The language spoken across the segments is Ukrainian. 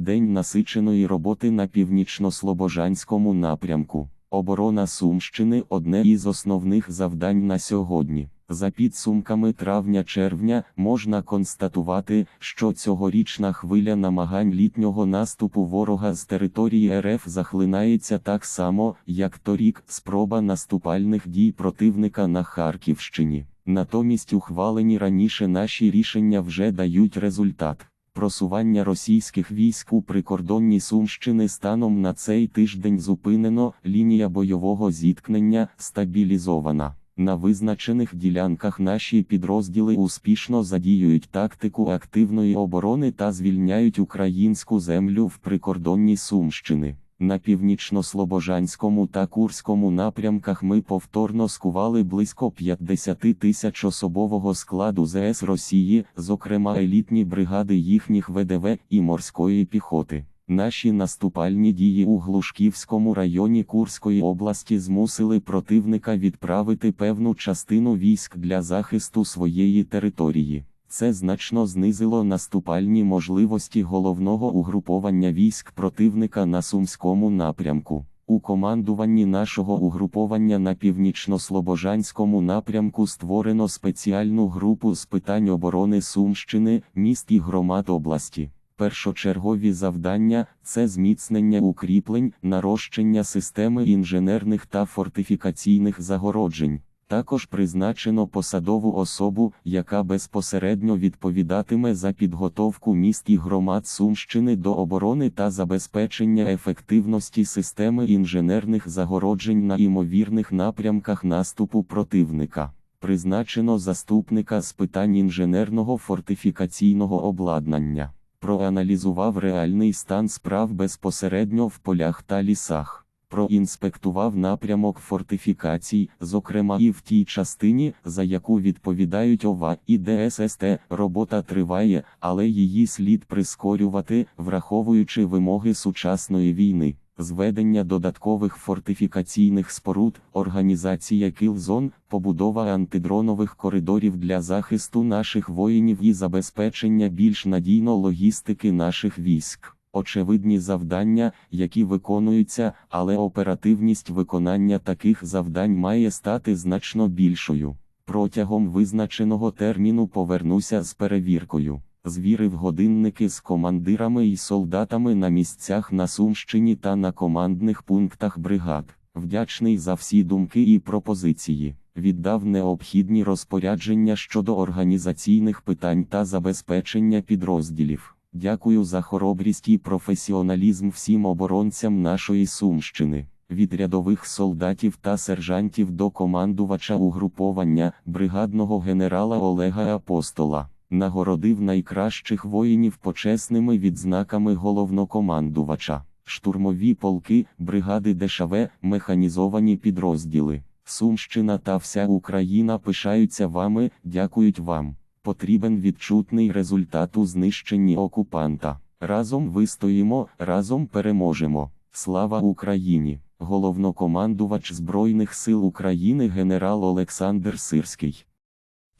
день насиченої роботи на північно-слобожанському напрямку. Оборона Сумщини одне із основних завдань на сьогодні. За підсумками травня-червня можна констатувати, що цьогорічна хвиля намагань літнього наступу ворога з території РФ захлинається так само, як торік спроба наступальних дій противника на Харківщині. Натомість ухвалені раніше наші рішення вже дають результат. Просування російських військ у прикордонні Сумщини станом на цей тиждень зупинено, лінія бойового зіткнення стабілізована. На визначених ділянках наші підрозділи успішно задіюють тактику активної оборони та звільняють українську землю в прикордонні Сумщини. На північно-слобожанському та Курському напрямках ми повторно скували близько 50 тисяч особового складу ЗС Росії, зокрема елітні бригади їхніх ВДВ і морської піхоти. Наші наступальні дії у Глушківському районі Курської області змусили противника відправити певну частину військ для захисту своєї території. Це значно знизило наступальні можливості головного угруповання військ противника на Сумському напрямку. У командуванні нашого угруповання на північно-слобожанському напрямку створено спеціальну групу з питань оборони Сумщини, міст і громад області. Першочергові завдання це зміцнення укріплень, нарощення системи інженерних та фортифікаційних загороджень. Також призначено посадову особу, яка безпосередньо відповідатиме за підготовку міст і громад Сумщини до оборони та забезпечення ефективності системи інженерних загороджень на імовірних напрямках наступу противника. Призначено заступника з питань інженерного фортифікаційного обладнання. Проаналізував реальний стан справ безпосередньо в полях та лісах проінспектував напрямок фортифікацій, зокрема і в тій частині, за яку відповідають ОВА і ДССТ. Робота триває, але її слід прискорювати, враховуючи вимоги сучасної війни. Зведення додаткових фортифікаційних споруд, організація кілзон, побудова антидронових коридорів для захисту наших воїнів і забезпечення більш надійно логістики наших військ. Очевидні завдання, які виконуються, але оперативність виконання таких завдань має стати значно більшою. Протягом визначеного терміну повернуся з перевіркою. Звірив годинники з командирами і солдатами на місцях на Сумщині та на командних пунктах бригад. Вдячний за всі думки і пропозиції. Віддав необхідні розпорядження щодо організаційних питань та забезпечення підрозділів. Дякую за хоробрість і професіоналізм всім оборонцям нашої Сумщини, від рядових солдатів та сержантів до командувача угруповання, бригадного генерала Олега Апостола, нагородив найкращих воїнів почесними відзнаками головнокомандувача, штурмові полки, бригади ДШВ, механізовані підрозділи. Сумщина та вся Україна пишаються вами, дякують вам. Потрібен відчутний результат у знищенні окупанта. Разом вистоїмо, разом переможемо. Слава Україні! Головнокомандувач Збройних сил України генерал Олександр Сирський.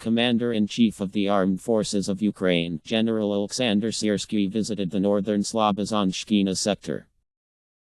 Commander-in-Chief of the Armed Forces of Ukraine, General Alexander Siersky visited the northern Slobozhanshkina sector.